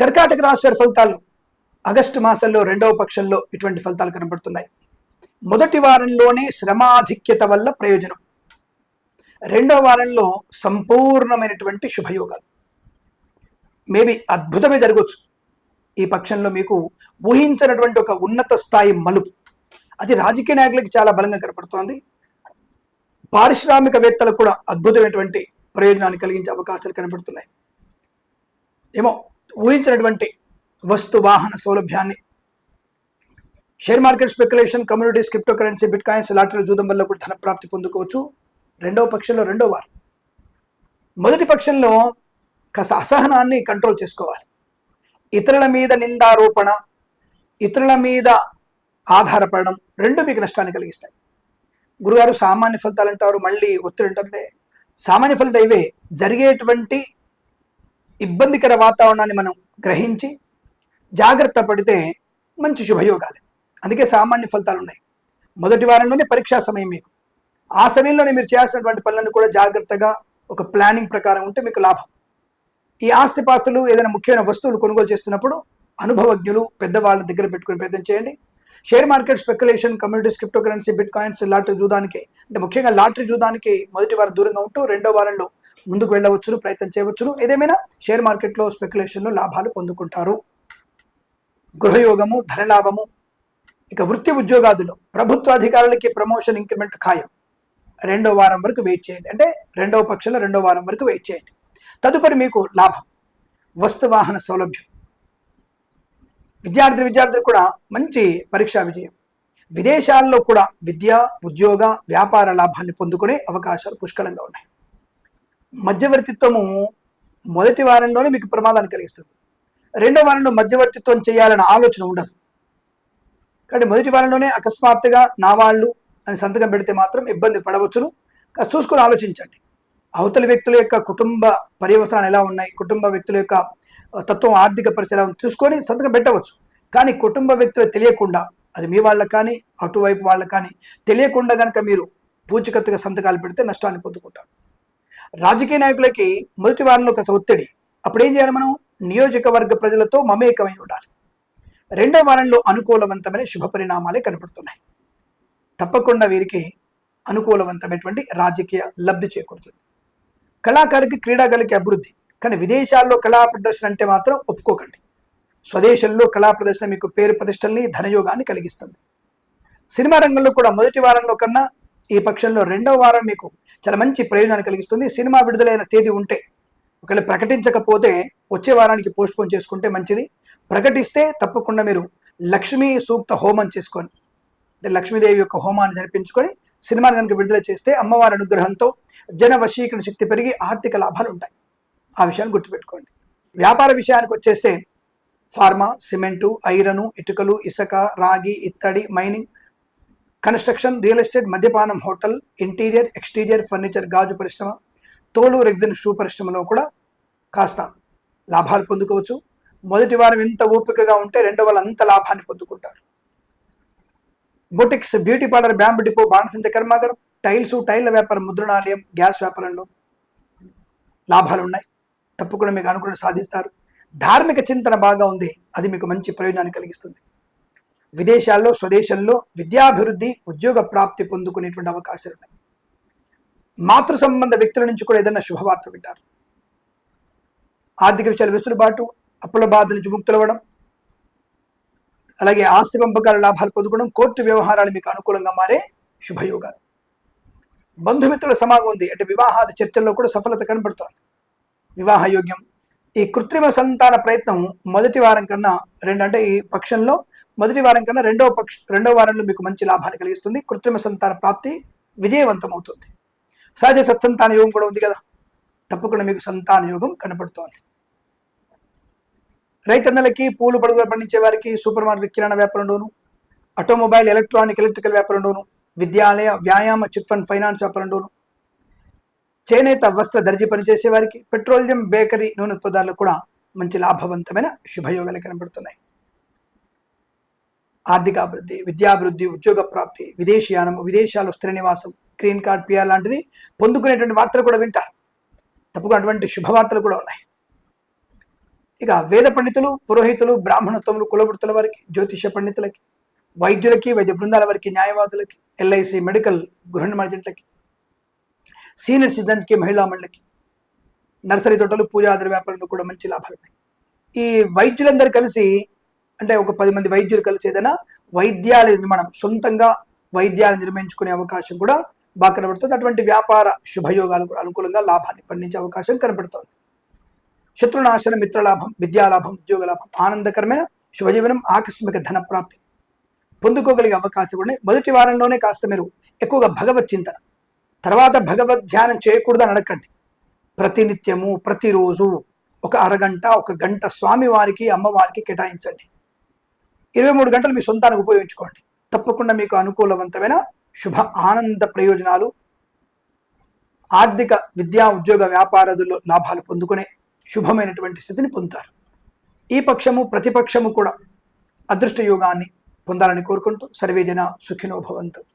కర్కాటక రాశి వారి ఫలితాలు ఆగస్టు మాసంలో రెండవ పక్షంలో ఇటువంటి ఫలితాలు కనబడుతున్నాయి. మొదటి వారంలోనే శ్రమాధిక్యత వల్ల ప్రయోజనం. రెండవ వారంలో సంపూర్ణమైనటువంటి శుభయోగాలు. మేబీ అద్భుతమే జరగవచ్చు ఈ పక్షంలో మీకు ఊహించినటువంటి ఒక ఉన్నత స్థాయి మలుపు. అది రాజకీయ నాయకులకు చాలా బలంగా కనపడుతోంది. పారిశ్రామికవేత్తలకు కూడా అద్భుతమైనటువంటి ప్రయోజనాన్ని కలిగించే అవకాశాలు కనబడుతున్నాయి. ఏమో ఊహించినటువంటి వస్తు వాహన సౌలభ్యాన్ని. Share market speculation communities crypto currency bitcoins lottery జూదం వల్ల కూడా ధన ప్రాప్తి పొందుకోవచ్చు. రెండవ పక్షంలో రెండో వారం. మొదటి పక్షంలో కాస్త అసహనాన్ని కంట్రోల్ చేసుకోవాలి. ఇతరుల మీద నిందారోపణ ఇతరుల మీద ఆధారపడడం రెండు మీకు నష్టాన్ని కలిగిస్తాయి. గురుగారు సామాన్య ఫలితాలు అంటారు మళ్ళీ ఒత్తిడి అంటారంటే సామాన్య ఫలితాలు ఇవే. జరిగేటువంటి ఇబ్బందికర వాతావరణాన్ని మనం గ్రహించి జాగ్రత్త పడితే మంచి శుభయోగాలు. అందుకే సామాన్య ఫలితాలు ఉన్నాయి. మొదటి వారంలోనే పరీక్షా సమయం మీకు. ఆ సమయంలోనే మీరు చేయాల్సినటువంటి పనులను కూడా జాగ్రత్తగా ఒక ప్లానింగ్ ప్రకారం ఉంటే మీకు లాభం. ఈ ఆస్తిపాస్తులు ఏదైనా ముఖ్యమైన వస్తువులు కొనుగోలు చేస్తున్నప్పుడు అనుభవజ్ఞులు పెద్దవాళ్ళ దగ్గర పెట్టుకుని ప్రయత్నం చేయండి. Share market speculation communities crypto currency bitcoins lottery చూడడానికి అంటే ముఖ్యంగా లాటరీ చూడడానికి మొదటి వారం దూరంగా ఉంటూ రెండో వారంలో ముందుకు వెళ్ళవచ్చును ప్రయత్నం చేయవచ్చును. ఏదేమైనా షేర్ మార్కెట్లో స్పెక్యులేషన్లో లాభాలు పొందుకుంటారు. గృహయోగము ధనలాభము ఇక వృత్తి ఉద్యోగాదులు. ప్రభుత్వ అధికారులకి ప్రమోషన్ ఇంక్రిమెంట్ ఖాయం. రెండో వారం వరకు వెయిట్ చేయండి. అంటే రెండవ పక్షంలో రెండో వారం వరకు వెయిట్ చేయండి. తదుపరి మీకు లాభం. వస్తు వాహన సౌలభ్యం. విద్యార్థి విద్యార్థులు కూడా మంచి పరీక్షా విజయం. విదేశాల్లో కూడా విద్య ఉద్యోగ వ్యాపార లాభాన్ని పొందుకునే అవకాశాలు పుష్కలంగా ఉన్నాయి. మధ్యవర్తిత్వము మొదటి వారంలోనే మీకు ప్రమాదాన్ని కలిగిస్తుంది. రెండో వారంలో మధ్యవర్తిత్వం చేయాలన్న ఆలోచన ఉండదు. కాబట్టి మొదటి వారంలోనే అకస్మాత్తుగా నా వాళ్ళు అని సంతకం పెడితే మాత్రం ఇబ్బంది పడవచ్చును. చూసుకొని ఆలోచించండి. అవతల వ్యక్తుల యొక్క కుటుంబ పర్యవసనాలు ఎలా ఉన్నాయి? కుటుంబ వ్యక్తుల యొక్క తత్వం ఆర్థిక పరిస్థితి ఎలా ఉంది? చూసుకొని సంతకం పెట్టవచ్చు. కానీ కుటుంబ వ్యక్తులు తెలియకుండా అది మీ వాళ్ళకి కానీ అటువైపు వాళ్ళకి కానీ తెలియకుండా కనుక మీరు పూచికత్తుగా సంతకాలు పెడితే నష్టాన్ని పొందుకుంటారు. రాజకీయ నాయకులకి మొదటి వారంలో ఒక ఒత్తిడి. అప్పుడు ఏం చేయాలి మనం? నియోజకవర్గ ప్రజలతో మమేకమై ఉండాలి. రెండో వారంలో అనుకూలవంతమైన శుభ పరిణామాలే కనపడుతున్నాయి. తప్పకుండా వీరికి అనుకూలవంతమైనటువంటి రాజకీయ లబ్ధి చేకూరుతుంది. కళాకారుకి క్రీడాకారులకి అభివృద్ధి. కానీ విదేశాల్లో కళా ప్రదర్శన అంటే మాత్రం ఒప్పుకోకండి. స్వదేశంలో కళా ప్రదర్శన మీకు పేరు ప్రతిష్టల్ని ధనయోగాన్ని కలిగిస్తుంది. సినిమా రంగంలో కూడా మొదటి వారంలో కన్నా ఈ పక్షంలో రెండవ వారం మీకు చాలా మంచి ప్రయోజనాన్ని కలిగిస్తుంది. సినిమా విడుదలైన తేదీ ఉంటే ఒకవేళ ప్రకటించకపోతే వచ్చే వారానికి పోస్ట్ పోన్ చేసుకుంటే మంచిది. ప్రకటిస్తే తప్పకుండా మీరు లక్ష్మీ సూక్త హోమం చేసుకొని అంటే లక్ష్మీదేవి యొక్క హోమాన్ని జరిపించుకొని సినిమాను కనుక విడుదల చేస్తే అమ్మవారి అనుగ్రహంతో జన వశీకరణ శక్తి పెరిగి ఆర్థిక లాభాలు ఉంటాయి. ఆ విషయాన్ని గుర్తుపెట్టుకోండి. వ్యాపార విషయానికి వచ్చేస్తే ఫార్మా సిమెంటు ఐరను ఇటుకలు ఇసుక రాగి ఇత్తడి మైనింగ్ కన్స్ట్రక్షన్ రియల్ ఎస్టేట్ మద్యపానం హోటల్ ఇంటీరియర్ ఎక్స్టీరియర్ ఫర్నిచర్ గాజు పరిశ్రమ తోలు రెగ్జిన్ షూ పరిశ్రమలో కూడా కాస్త లాభాలు పొందుకోవచ్చు. మొదటి వారం ఎంత ఓపికగా ఉంటే రెండో వాళ్ళు అంత లాభాన్ని పొందుకుంటారు. Boutiques beauty parlour bamboo depot బాణసంచ కర్మాగారం టైల్స్ టైల్ల వ్యాపారం ముద్రణాలయం గ్యాస్ వ్యాపారంలో లాభాలు ఉన్నాయి. తప్పకుండా మీకు అనుకుని సాధిస్తారు. ధార్మిక చింతన బాగా ఉంది. అది మీకు మంచి ప్రయోజనాన్ని కలిగిస్తుంది. విదేశాల్లో స్వదేశంలో విద్యాభివృద్ధి ఉద్యోగ ప్రాప్తి పొందుకునేటువంటి అవకాశాలు ఉన్నాయి. మాతృ సంబంధ వ్యక్తుల నుంచి కూడా ఏదైనా శుభవార్త వింటారు. ఆర్థిక విషయాలు వెసులుబాటు అప్పుల బాధ నుంచి ముక్తులవ్వడం అలాగే ఆస్తి పంపకాల లాభాలు పొందుకోవడం కోర్టు వ్యవహారాలు మీకు అనుకూలంగా మారే శుభయోగాలు. బంధుమిత్రుల సమాగం ఉంది. అంటే వివాహాది చర్చల్లో కూడా సఫలత కనబడుతోంది. వివాహ యోగ్యం. ఈ కృత్రిమ సంతాన ప్రయత్నం మొదటి వారం కన్నా రెండంటే ఈ పక్షంలో మొదటి వారం కన్నా రెండవ పక్ష రెండవ వారంలో మీకు మంచి లాభాన్ని కలిగిస్తుంది. కృత్రిమ సంతాన ప్రాప్తి విజయవంతం అవుతుంది సహజ సత్సంతాన యోగం కూడా ఉంది కదా? తప్పకుండా మీకు సంతాన యోగం కనపడుతోంది. రైతన్నలకి పూలు పడుగులు పండించే వారికి సూపర్ మార్కెట్ కిరాణా వ్యాపారంలోను ఆటోమొబైల్ ఎలక్ట్రానిక్ ఎలక్ట్రికల్ వ్యాపారంలోను విద్యాలయ వ్యాయామ చిట్ ఫండ్ ఫైనాన్స్ వ్యాపారంలోను చేనేత వస్త్ర దర్జీ పనిచేసే వారికి పెట్రోలియం బేకరీ నూనె ఉత్పత్తులు కూడా మంచి లాభవంతమైన శుభయోగాలు కనబడుతున్నాయి. ఆర్థికాభివృద్ధి విద్యాభివృద్ధి ఉద్యోగ ప్రాప్తి విదేశీయానం విదేశాలు స్థిర నివాసం గ్రీన్ కార్డ్ పిఆర్ లాంటిది పొందుకునేటువంటి వార్తలు కూడా వింటారు. తప్పకుండా అటువంటి శుభవార్తలు కూడా ఉన్నాయి. ఇక వేద పండితులు పురోహితులు బ్రాహ్మణోత్తములు కులవృత్తుల వారికి జ్యోతిష పండితులకి వైద్యులకి వైద్య బృందాల వారికి న్యాయవాదులకి ఎల్ఐసి మెడికల్ గృహ మార్జెంట్లకి సీనియర్ సిద్ధాంతికి మహిళా మండలికి నర్సరీ తోటలు పూజాదార వ్యాపారంలో కూడా మంచి లాభాలు ఉన్నాయి. ఈ వైద్యులందరూ కలిసి అంటే ఒక పది మంది వైద్యులు కలిసి ఏదైనా వైద్యాలయ నిర్మాణం సొంతంగా వైద్యాలు నిర్మించుకునే అవకాశం కూడా బాగా కనబడుతుంది. అటువంటి వ్యాపార శుభయోగాలు కూడా అనుకూలంగా లాభాన్ని పండించే అవకాశం కనబడుతోంది. శత్రునాశన మిత్రలాభం విద్యాలాభం ఉద్యోగ లాభం ఆనందకరమైన శుభజీవనం ఆకస్మిక ధన ప్రాప్తి పొందుకోగలిగే అవకాశం ఉన్నాయి. మొదటి వారంలోనే కాస్త మీరు ఎక్కువగా భగవత్ చింతన తర్వాత భగవద్ ధ్యానం చేయకూడదని అడగండి ప్రతినిత్యము ప్రతిరోజు ఒక అరగంట ఒక గంట స్వామివారికి అమ్మవారికి కేటాయించండి. ఇరవై మూడు గంటలు మీ సొంతానికి ఉపయోగించుకోండి. తప్పకుండా మీకు అనుకూలవంతమైన శుభ ఆనంద ప్రయోజనాలు. ఆర్థిక విద్యా ఉద్యోగ వ్యాపారాదుల్లో లాభాలు పొందుకునే శుభమైనటువంటి స్థితిని పొందుతారు. ఈ పక్షము ప్రతిపక్షము కూడా అదృష్ట యోగాన్ని పొందాలని కోరుకుంటూ సర్వేజన సుఖినో భవంతు